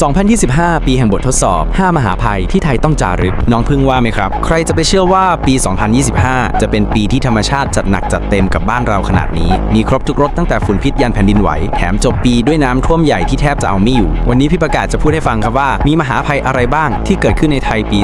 2025 ปีแห่งบททดสอบ 5 มหาภัยที่ไทยต้องจารึก น้องพึ่งว่าไหมครับ ใครจะไปเชื่อว่าปี 2025 จะเป็นปีที่ธรรมชาติจัดหนักจัดเต็มกับบ้านเราขนาดนี้ มีครบทุกรสตั้งแต่ฝุ่นพิษยันแผ่นดินไหว แถมจบปีด้วยน้ำท่วมใหญ่ที่แทบจะเอาไม่อยู่ วันนี้พี่ประกาศจะพูดให้ฟังครับว่ามีมหาภัยอะไรบ้างที่เกิดขึ้นในไทยปี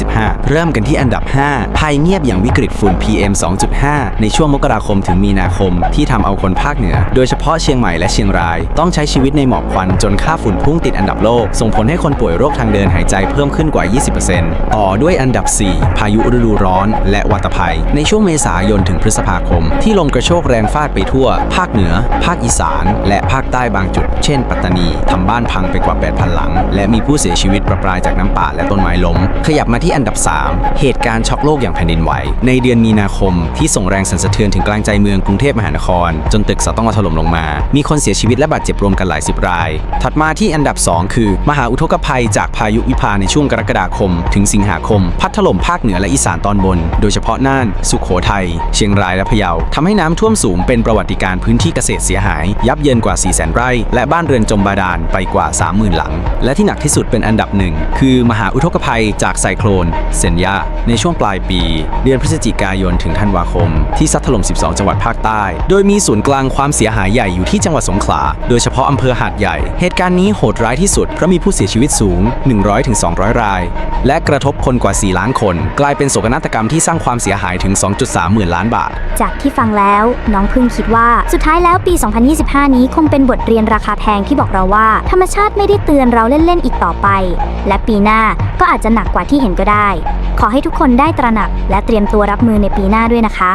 2025 เริ่มกันที่อันดับ 5 ภัยเงียบอย่างวิกฤตฝุ่น PM 2.5 ในช่วงมกราคมถึงมีนาคม ที่ทำเอาคนภาคเหนือ โดยเฉพาะเชียงใหม่และเชียงราย ต้องใช้ชีวิตในหมอกควันจนค่าฝุ่นพุ่งติดอันดับโลกส่งผลให้คนป่วยโรคทางเดินหายใจเพิ่มขึ้นกว่า 20%ต่อด้วยอันดับ 4 พายุฤดูร้อน และวัตภัย ในช่วงเมษายนถึงพฤษภาคม ที่ลมกระโชกแรงฟาดไปทั่ว ภาคเหนือ ภาคอีสาน และภาคใต้บางจุด เช่น ปัตตานีทำบ้านพังไปกว่า 8,000 หลัง และมีผู้เสียชีวิตประปรายจากน้ำป่าและต้นไม้ล้ม ขยับมาที่อันดับ 3 เหตุการณ์ช็อกโลกอย่างแผ่นดินไหว ในเดือนมีนาคม ที่ส่งแรงสั่นสะเทือนถึงกลางใจเมืองกรุงเทพมหานคร จนตึกเสาต้องมาถล่มลงมา มีคนเสียชีวิตและบาดเจ็บรวมกันหลายสิบราย ถัดมาที่อันดับ 2 คือมหาอุทกภัยจากพายุวิภาในช่วงกรกฎาคม ถึงสิงหาคม พัดถล่มภาคเหนือและอีสานตอนบน โดยเฉพาะน่าน สุโขทัย เชียงรายและพะเยาทำให้น้ำท่วมสูงเป็นประวัติการพื้นที่เกษตรเสียหาย ยับเยินกว่า4 0 0 0 0 0 ไร่ และบ้านเรือนจมบาดาลไปกว่า 30,000 หลัง และที่หนักที่สุดเป็นอันดับหนึ่งคือมหาอุทกภัยจากไซโคลนเซนยาในช่วงปลายปี เดือนพฤศจิกายนถึงธันวาคม ที่ซัดถล่ม 12 จังหวัดภาคใต้ โดยมีศูนย์กลางความเสียหายใหญ่อยู่ที่จังหวัดสงขลา โดยเฉพาะอำเภอหาดใหญ่ เหตุการณ์นี้โหดร้ายที่สุดเพราะมีผู้เสียชีวิตสูง 100-200 ราย และกระทบคนกว่า 4 ล้านคน กลายเป็นโศกนาฏกรรมที่สร้างความเสียหายถึง 2.3 หมื่นล้านบาท จากที่ฟังแล้วน้องพึ่งคิดว่าสุดท้ายแล้วปี 2025 นี้คงเป็นบทเรียนราคาแพงที่บอกเราว่า ธรรมชาติไม่ได้เตือนเราเล่น ๆ อีกต่อไป และปีหน้าก็อาจจะหนักกว่าที่เห็นก็ได้ ขอให้ทุกคนได้ตระหนัก และเตรียมตัวรับมือในปีหน้าด้วยนะคะ